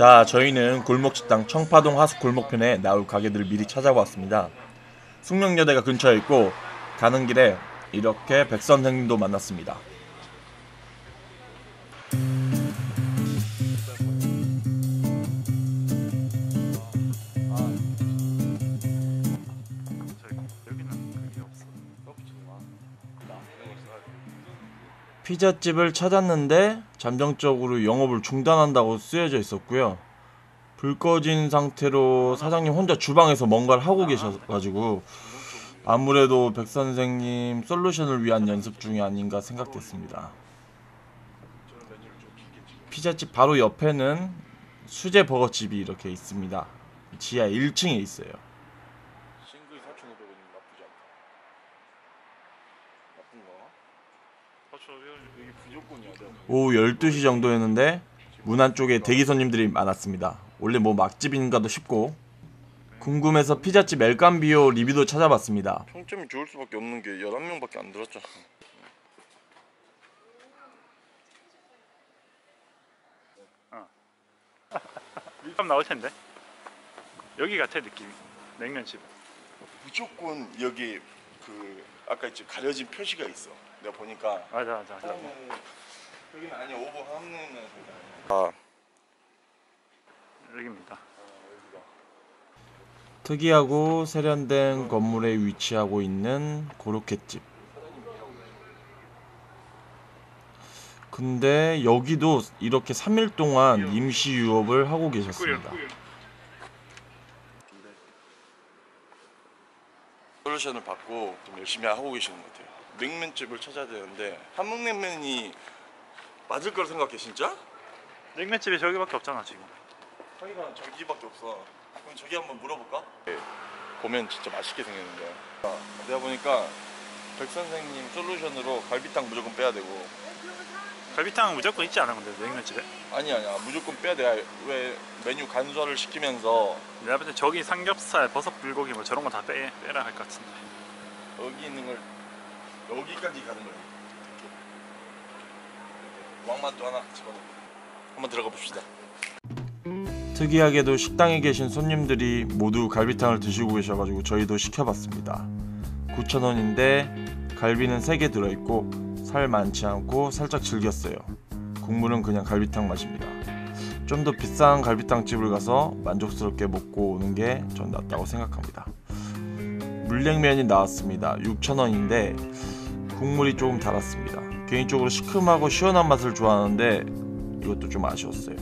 자, 저희는 골목식당 청파동 하수 골목편에 나올 가게들을 미리 찾아봤습니다. 숙명여대가 근처에 있고 가는 길에 이렇게 백 선생님도 만났습니다. 피자집을 찾았는데 잠정적으로 영업을 중단한다고 쓰여져 있었고요. 불 꺼진 상태로 사장님 혼자 주방에서 뭔가를 하고 계셔가지고 아무래도 백 선생님 솔루션을 위한 연습 중이 아닌가 생각됐습니다. 피자집 바로 옆에는 수제 버거집이 이렇게 있습니다. 지하 1층에 있어요. 싱글 4,500원 나쁘지 않다. 나쁜가? 여기 무조건이야. 오후 12시 정도였는데 문 안 쪽에 대기 손님들이 많았습니다. 원래 뭐 맛집인가도 싶고 궁금해서 피자집 엘감비오 리뷰도 찾아봤습니다. 평점이 좋을 수밖에 없는 게 11명밖에 안 들었잖아. 일감 나올 텐데. 여기 같아 느낌이. 냉면집. 무조건 여기 그 아까 있지 가려진 표시가 있어. 내가 보니까 맞아 맞아. 맞아. 여기는 아니야 오버 함내는 아 여기입니다. 특이하고 세련된 건물에 위치하고 있는 고로케집. 근데 여기도 이렇게 3일 동안 임시 유업을 하고 계셨습니다. 솔루션을 받고 좀 열심히 하고 계시는 것 같아요. 냉면집을 찾아야 되는데 함흥냉면이 맞을 거라 생각해 진짜? 냉면집이 저기밖에 없잖아 지금. 저기가 저기밖에 없어. 그럼 저기 한번 물어볼까? 네. 보면 진짜 맛있게 생겼는데. 아, 내가 보니까 백 선생님 솔루션으로 갈비탕 무조건 빼야 되고. 갈비탕은 무조건 있지 않아 근데 냉면집에. 아니 아니야 무조건 빼야 돼. 왜 메뉴 간소화를 시키면서 내가 볼때 저기 삼겹살, 버섯 불고기 뭐 저런 거 다 빼, 빼라 할 것 같은데. 여기 있는 걸 여기까지 가는 거야. 왕만두 하나 집어넣고 한번 들어가 봅시다. 특이하게도 식당에 계신 손님들이 모두 갈비탕을 드시고 계셔가지고 저희도 시켜봤습니다. 9,000원인데 갈비는 3개 들어있고 살 많지 않고 살짝 질겼어요. 국물은 그냥 갈비탕 맛입니다. 좀 더 비싼 갈비탕 집을 가서 만족스럽게 먹고 오는 게 전 낫다고 생각합니다. 물냉면이 나왔습니다. 6,000원인데 국물이 조금 달았습니다. 개인적으로 시큼하고 시원한 맛을 좋아하는데 이것도 좀 아쉬웠어요.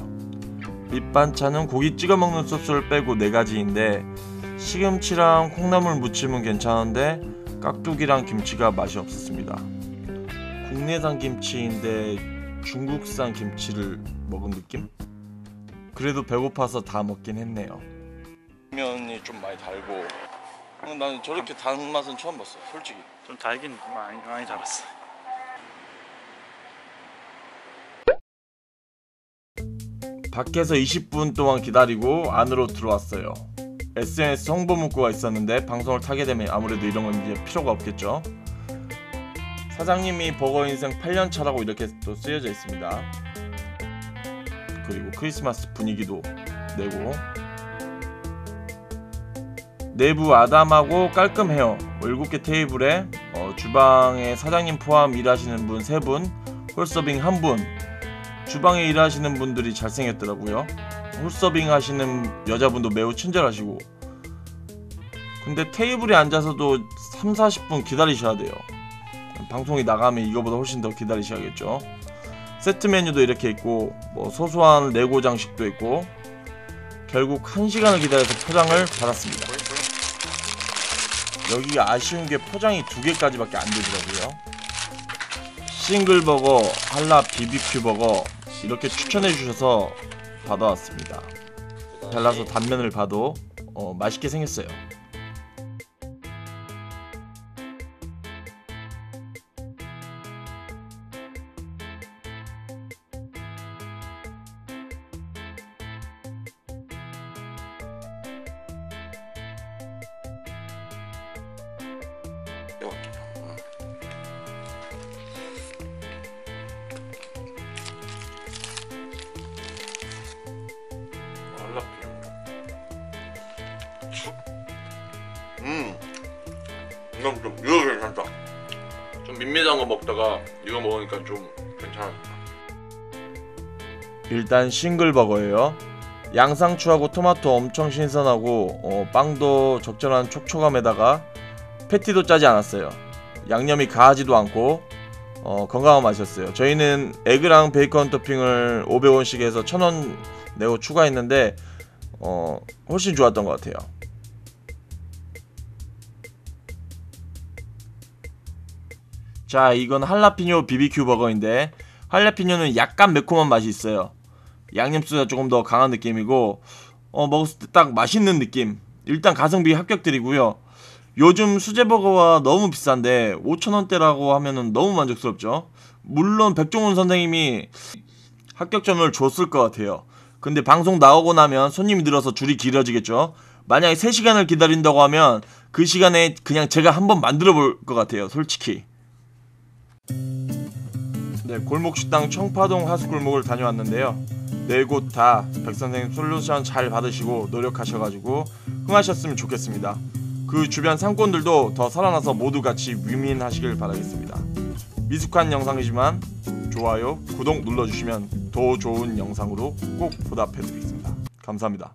밑반찬은 고기 찍어 먹는 소스를 빼고 네 가지인데 시금치랑 콩나물 무침은 괜찮은데 깍두기랑 김치가 맛이 없었습니다. 국내산 김치인데 중국산 김치를 먹은 느낌? 그래도 배고파서 다 먹긴 했네요. 면이 좀 많이 달고 어, 나는 저렇게 단 맛은 처음 봤어 솔직히 좀 달긴 많이 많이 달았어. 밖에서 20분 동안 기다리고 안으로 들어왔어요. SNS 홍보 문구가 있었는데 방송을 타게 되면 아무래도 이런 건 이제 필요가 없겠죠. 사장님이 버거 인생 8년 차라고 이렇게 또 쓰여져 있습니다. 그리고 크리스마스 분위기도 내고 내부 아담하고 깔끔해요. 7개 테이블에 어, 주방에 사장님 포함 일하시는 분 3분, 홀서빙 1분, 주방에 일하시는 분들이 잘생겼더라고요. 홀서빙 하시는 여자분도 매우 친절하시고. 근데 테이블에 앉아서도 3, 40분 기다리셔야 돼요. 방송이 나가면 이거보다 훨씬 더 기다리셔야겠죠. 세트 메뉴도 이렇게 있고 뭐 소소한 레고 장식도 있고 결국 1시간을 기다려서 포장을 받았습니다. 여기가 아쉬운 게 포장이 두 개까지밖에 안 되더라고요. 싱글버거, 한라 BBQ 버거 이렇게 추천해 주셔서 받아왔습니다. 잘라서 단면을 봐도 어, 맛있게 생겼어요. 이건 좀 이거 괜찮다. 좀 밋밋한 거 먹다가 이거 먹으니까 좀 괜찮아. 일단 싱글버거예요. 양상추하고 토마토 엄청 신선하고 어, 빵도 적절한 촉촉함에다가 패티도 짜지 않았어요. 양념이 가하지도 않고 어, 건강한 맛이었어요. 저희는 에그랑 베이컨 토핑을 500원씩 해서 1000원 내고 추가했는데 어, 훨씬 좋았던 것 같아요. 자, 이건 할라피뇨 비비큐 버거인데 할라피뇨는 약간 매콤한 맛이 있어요. 양념수가 조금 더 강한 느낌이고 어 먹었을 때 딱 맛있는 느낌. 일단 가성비 합격드리고요. 요즘 수제버거가 너무 비싼데 5천원대라고 하면은 너무 만족스럽죠? 물론 백종원 선생님이 합격점을 줬을 것 같아요. 근데 방송 나오고 나면 손님이 늘어서 줄이 길어지겠죠? 만약에 3시간을 기다린다고 하면 그 시간에 그냥 제가 한번 만들어 볼 것 같아요 솔직히 네 골목 식당 청파동 하수골목을 다녀왔는데요 네 곳 다 백 선생님 솔루션 잘 받으시고 노력하셔가지고 흥하셨으면 좋겠습니다. 그 주변 상권들도 더 살아나서 모두 같이 위민하시길 바라겠습니다. 미숙한 영상이지만 좋아요, 구독 눌러주시면 더 좋은 영상으로 꼭 보답해드리겠습니다. 감사합니다.